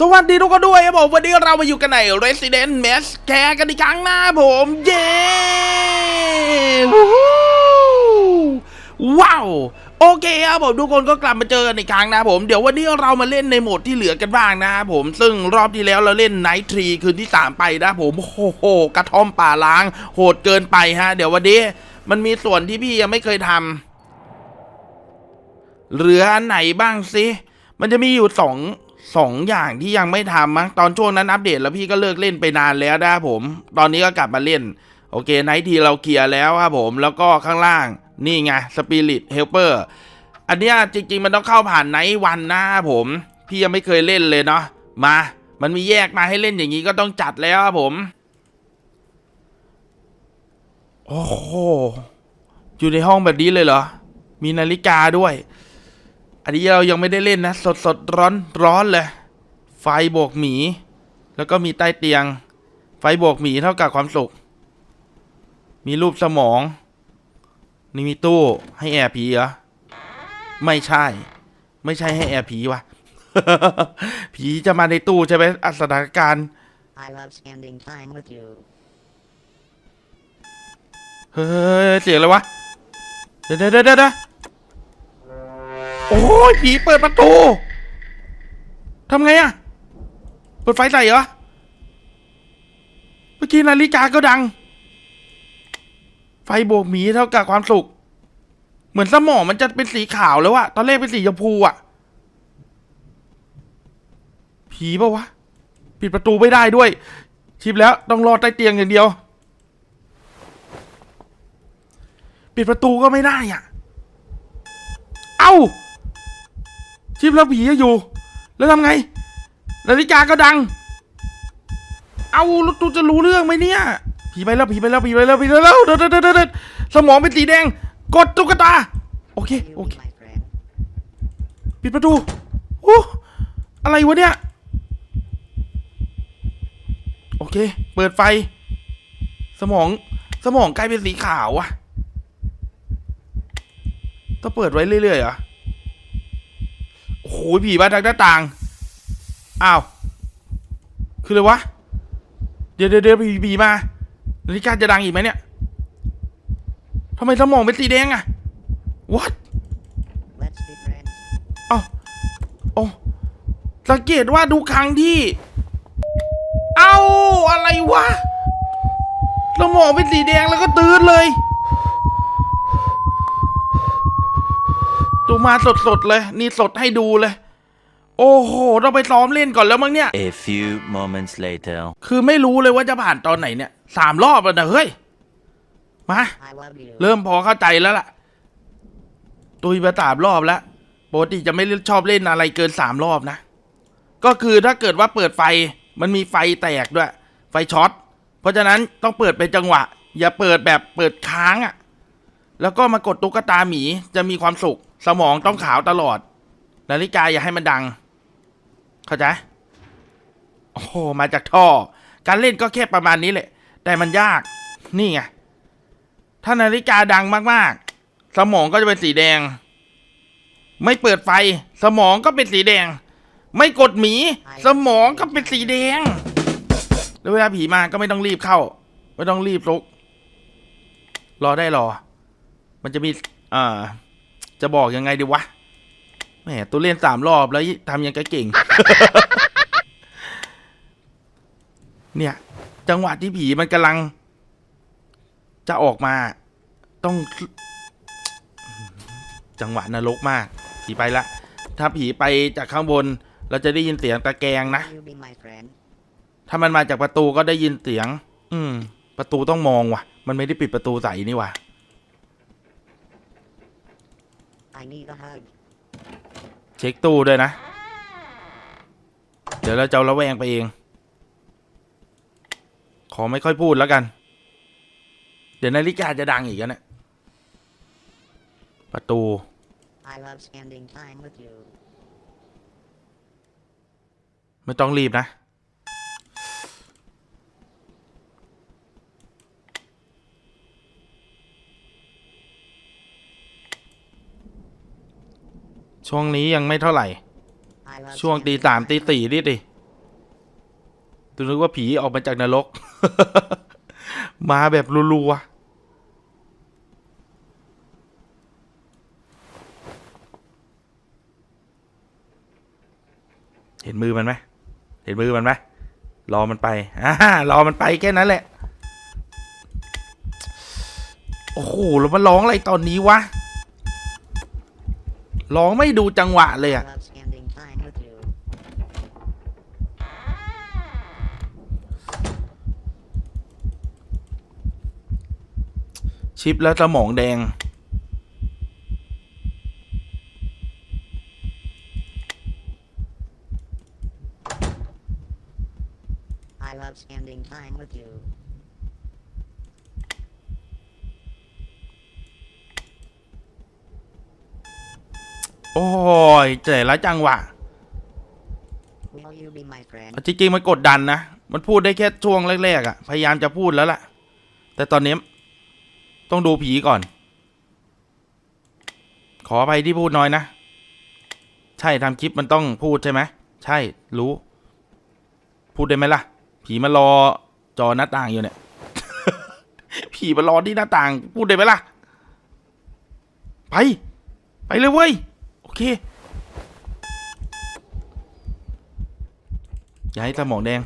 สวัสดีทุกคนด้วยครับผมวันนี้เรามาอยู่กันใน Resident m e s แคร์กันอีกครั้งนะผม เย้ว้าวโอเคครับผมทุกคนก็กลับมาเจอกันอีกครั้งนะผมเดี๋ยววันนี้เรามาเล่นในโหมดที่เหลือกันบ้างนะครับผมซึ่งรอบที่แล้วเราเล่นไนท์ทรีคืนที่ 3 ไปนะผมโอ้โหกระท่อมป่าล้าง โหดเกินไปฮะ เดี๋ยววันนี้มันมีส่วนที่พี่ยังไม่เคยทำเหลืออันไหนบ้างสิมันจะมีอยู่สอง สองอย่างที่ยังไม่ทำมั้งตอนช่วงนั้นอัปเดตแล้วพี่ก็เลิกเล่นไปนานแล้วนะผม ตอนนี้ก็กลับมาเล่น โอเคไนทีเราเคลียร์แล้วครับผม แล้วก็ข้างล่างนี่ไงสปิริตเฮลเปอร์อันเนี้ยจริง ๆ มันต้องเข้าผ่านไนท์วันนะผม พี่ยังไม่เคยเล่นเลยเนาะมา มันมีแยกมาให้เล่นอย่างนี้ก็ต้องจัดแล้วครับผม โอ้โหอยู่ในห้องแบบนี้เลยเหรอ มีนาฬิกาด้วย อันนี้เรายังไม่ได้เล่นนะ สดสดร้อนร้อนเลย ไฟโบกหมี แล้วก็มีใต้เตียง ไฟโบกหมีเท่ากับความสุข มีรูปสมอง นี่มีตู้ให้แอร์ผีเหรอ ไม่ใช่ ไม่ใช่ให้แอร์ผีวะผีจะมาในตู้ใช่ไหมอัสถานการณ์ I love spending time with you. เฮ้ยเสียงอะไรวะ เดี๋ยวเดี๋ยวเดี๋ยวเดี๋ยว โอ้ยผีเปิดประตูทำไงอะเปิดไฟใส่เหรอ เมื่อกี้นาฬิกาก็ดัง ไฟโบกหมีเท่ากับความสุข เหมือนสมองมันจะเป็นสีขาวแล้วอะตอนแรกเป็นสีชมพูอะผีปะวะ ปิดประตูไม่ได้ด้วย ชิปแล้วต้องรอใต้เตียงอย่างเดียว ปิดประตูก็ไม่ได้อะ เอ้า ชิปแล้วผีก็อยู่ แล้วทำไง นาฬิกาก็ดัง เอาแล้วตูจะรู้เรื่องไหมเนี่ย ผีไปแล้วผีไปแล้วผีไปแล้วผีไปแล้วเดินเดินเดินเดินสมองเป็นสีแดง กดตุ๊กตา โอเคโอเค ปิดประตูโอ้อะไรวะเนี่ย โอเค เปิดไฟ สมอง สมองกลายเป็นสีขาวอะต้องเปิดไว้เรื่อยๆเหรอ โอ้โหผีมาทางหน้าต่าง อ้าว คืออะไรวะเดี๋ยวเดี๋ยวเดี๋ยวผีผีมานาฬิกาจะดังอีกไหมเนี่ยทำไมสมองเป็นสีแดงอะ what เอ้าโอ้สังเกตว่าทุกครั้งที่ เอ้า อะไรวะสมองเป็นสีแดงแล้วก็ตื่นเลย ตูมาสดๆเลย นี่สดให้ดูเลย โอ้โหต้องไปซ้อมเล่นก่อนแล้วมั้งเนี่ย A few moments later. คือไม่รู้เลยว่าจะผ่านตอนไหนเนี่ยสามรอบแล้วนะเฮ้ย มา I love you. เริ่มพอเข้าใจแล้วล่ะ ตุยมาสามรอบแล้วปกติจะไม่ชอบเล่นอะไรเกินสามรอบนะ ก็คือถ้าเกิดว่าเปิดไฟมันมีไฟแตกด้วย ไฟช็อต เพราะฉะนั้นต้องเปิดเป็นจังหวะ อย่าเปิดแบบเปิดค้างอะ่ะ แล้วก็มากดตุ๊กตาหมีจะมีความสุข สมองต้องขาวตลอด นาฬิกาอย่าให้มันดัง เข้าใจ โอ้โหมาจากท่อ การเล่นก็แค่ประมาณนี้แหละ แต่มันยาก นี่ไง ถ้านาฬิกาดังมากๆ สมองก็จะเป็นสีแดง ไม่เปิดไฟ สมองก็เป็นสีแดง ไม่กดหมี สมองก็เป็นสีแดง แล้วเวลาผีมาก็ไม่ต้องรีบเข้า ไม่ต้องรีบลุก รอได้รอ มันจะมี อ่า จะบอกยังไงดีวะแหมตัวเล่นสามรอบแล้วทำยังกะเก่ง เนี่ย จังหวะที่ผีมันกำลัง จะออกมา ต้อง จังหวะนรกมาก ผีไปละ ถ้าผีไปจากข้างบน เราจะได้ยินเสียงตะแกรงนะ You be my friend. ถ้ามันมาจากประตูก็ได้ยินเสียง อืม ประตูต้องมองว่ะ มันไม่ได้ปิดประตูใส่นี่ว่ะ I need a hug. เช็คตู้ด้วยนะ เดี๋ยวเราจะเอาระแวงไปเอง ขอไม่ค่อยพูดแล้วกัน เดี๋ยวนาฬิกาจะดังอีกแล้วเนี่ยประตู I love spending time with you. ไม่ต้องรีบนะ ช่วงนี้ยังไม่เท่าไหร่ I love ช่วงตี spending สาม time ตี with สี่นี่ดิตัวนึกว่าผีออกมาจากนรก มาแบบรัวๆเห็นมือมันไหมเห็นมือมันไหมรอมันไปอ่ารอมันไปแค่นั้นแหละ โอ้โห แล้วมันร้องอะไรตอนนี้วะ ร้องไม่ดูจังหวะเลยอะชิปแล้วสมองแดง I love spending time with you. โอ้ยแต่ละจังหวะ Will you be my friend? จริงๆมันกดดันนะ มันพูดได้แค่ช่วงแรกๆอะ่ะ พยายามจะพูดแล้วล่ะ แต่ตอนนี้ ต้องดูผีก่อน ขอไปที่พูดน้อยนะ ใช่ทำคลิปมันต้องพูดใช่ไหม ใช่ รู้ พูดได้ไหมล่ะ ผีมารอจอหน้าต่างอยู่เนี่ย ผีมารอที่หน้าต่าง พูดได้ไหมล่ะ ไป ไปเลยเว้ยโอ คอย่าให้สมองแดง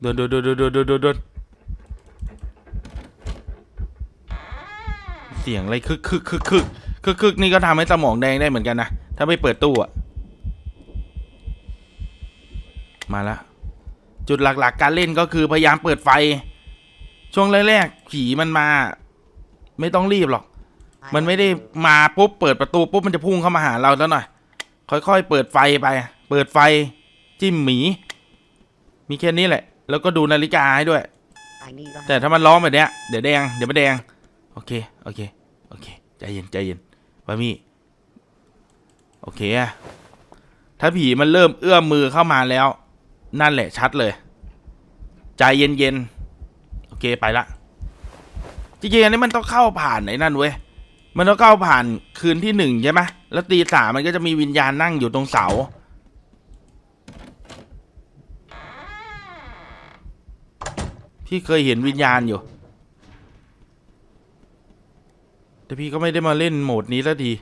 โดนโดนโดนโดนโดนโดนดนเสียงอะไรคึกคึกคึกคึกคึกคึกนี่ก็ทำให้สมองแดงได้เหมือนกันนะ ถ้าไม่เปิดตู้อะมาละจุดหลัก ๆ การเล่นก็คือพยายามเปิดไฟ ช่วงแรกๆผีมันมา ไม่ต้องรีบหรอก มัน love ไม่ได้ you. มาปุ๊บเปิดประตูปุ๊บมันจะพุ่งเข้ามาหาเราแล้วหน่อย ค่อยๆ เปิดไฟไป เปิดไฟ จิ้มหมี มีแค่นี้แหละ แล้วก็ดูนาฬิกาให้ด้วย I need a แต่ hug. ถ้ามันร้องแบบเนี้ยเดี๋ยวแดง เดี๋ยวไม่แดง โอเค โอเค โอเค ใจเย็น ใจเย็นวามีโอเคอะถ้าผีมันเริ่มเอื้อมมือเข้ามาแล้ว นั่นแหละชัดเลย ใจเย็นๆโอเคไปละ จริงๆอันนี้มันต้องเข้าผ่านไอ้นั่นเว้ย มันต้องเข้าผ่านคืนที่หนึ่งใช่ไหมแล้วตีสามมันก็จะมีวิญญาณนั่งอยู่ตรงเสา พี่เคยเห็นวิญญาณอยู่ แต่พี่ก็ไม่ได้มาเล่นโหมดนี้สักที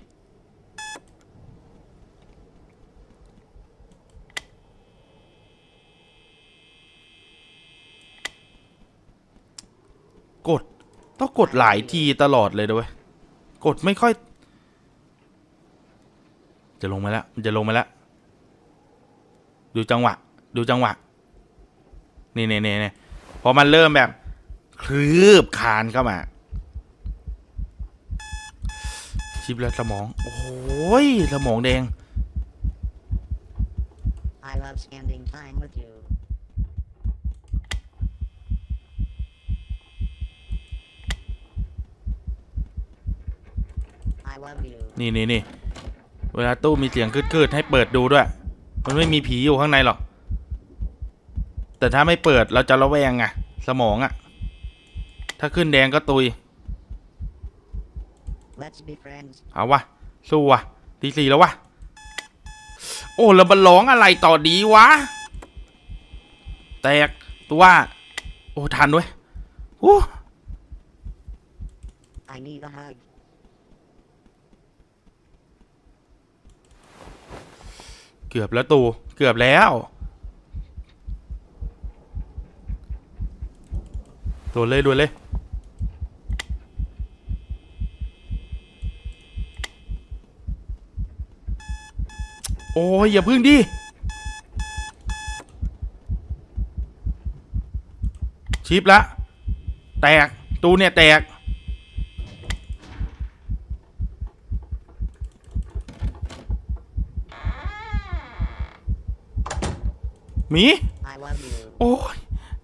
กด ต้องกดหลายทีตลอดเลยด้วย กดไม่ค่อย จะลงมาแล้วมันจะลงมาแล้ว ดูจังหวะ ดูจังหวะ นี่นี่นี่นี่พอมันเริ่มแบบ คลืบคานเข้ามา ชิปแล้วสมอง โอ้ย สมองแดง I love spending time with you. I love you. นี่นี่นี่เวลาตู้มีเสียงคืดๆให้เปิดดูด้วย มันไม่มีผีอยู่ข้างในหรอก แต่ถ้าไม่เปิดเราจะระแวงไงสมองอะถ้าขึ้นแดงก็ตุย Let's be friends. เอาวะสู้วะตีสี่แล้ววะ โอ้แล้วมันร้องอะไรต่อดีวะ แตกตัวว่าโอ้ทันเว้ยโอ้ I need a hug. เกือบแล้วตูเกือบแล้ว โดนเลยโดนเลย โอ้ย อย่าพึ่งดิชิปละ แตก ตูเนี่ยแตก หมี I love you. โอ้ย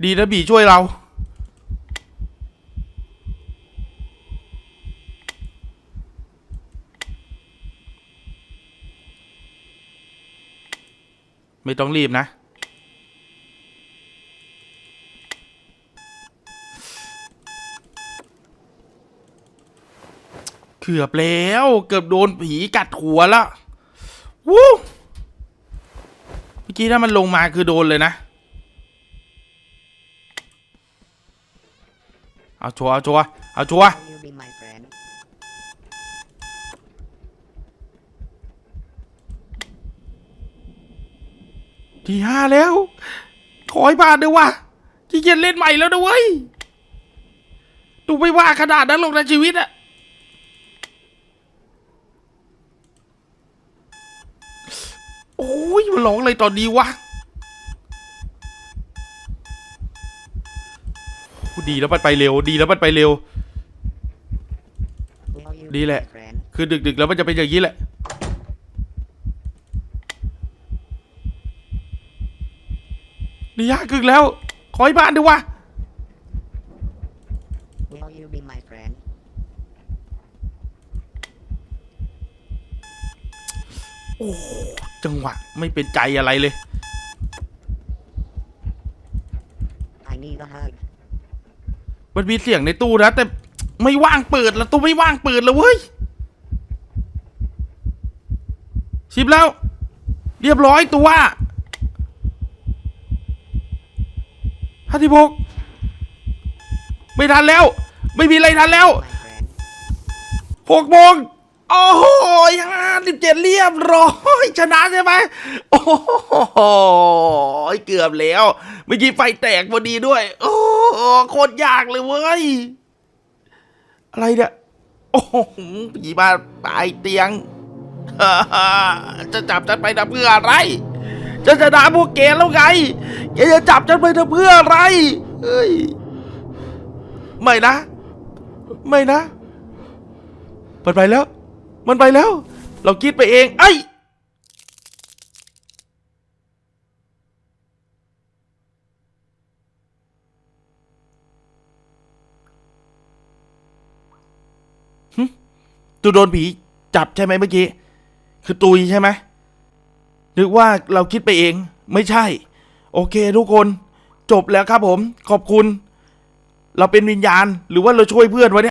ดีนะบีช่วยเรา ไม่ต้องรีบนะ เกือบแล้ว เกือบโดนผีกัดหัวแล้ววู้เมื่อ กี้ถ้ามันลงมาคือโดนเลยนะ เอาชัวเอาชัวเอาชัวทีห้าแล้วถอยบ้ผ่านด้วยว่ะที่เกียเล่นใหม่แล้วนะเว้ยดูไม่ว่าขนาดนั้นหรอกนะชีวิตอะ โอ้ยมันร้องอะไรตอนนี้วะดีแล้วมันไปเร็ว ดีแล้วมันไปเร็ว Will you Đi be lẹ. my friend? คือดึกๆแล้วมันจะเป็นอย่างนี้แหละ นี่ยากกึกแล้ว ขอให้บ้านด้วยวะ Will you be my friend? โอ้จังหวะไม่เป็นใจอะไรเลย I need a hug. มันมีเสียงในตู้นะแต่ไม่ว่างเปิดแล้วตู้ไม่ว่างเปิดแล้วเว้ยชิบแล้ว เรียบร้อยตัวห้าสิบหกไม่ทันแล้ว ไม่มีอะไรทันแล้ว My friend. หกโมง โอ้โหห้าสิบเจ็ดเรียบร้อยชนะใช่ไหมโอ้โหเกือบแล้วเมื่อกี้ไฟแตกพอดีด้วย โอ้โหโคตรยากเลยเว้ย อะไรเนี่ย โอ้โหผีมาตายเตียง จะจับฉันไปทำเพื่ออะไร จะชนะพวกแกแล้วไงแกจะจับฉันไปทำเพื่ออะไร เฮ้ย ไม่นะ ไม่นะมันไปแล้ว มันไปแล้ว เราคิดไปเอง ไอ้ฮึตูโดนผีจับใช่ไหมเมื่อกี้ คือตุยใช่ไหมนึกว่าเราคิดไปเอง ไม่ใช่ โอเคทุกคน จบแล้วครับผม ขอบคุณ เราเป็นวิญญาณ หรือว่าเราช่วยเพื่อนวะเนี่ย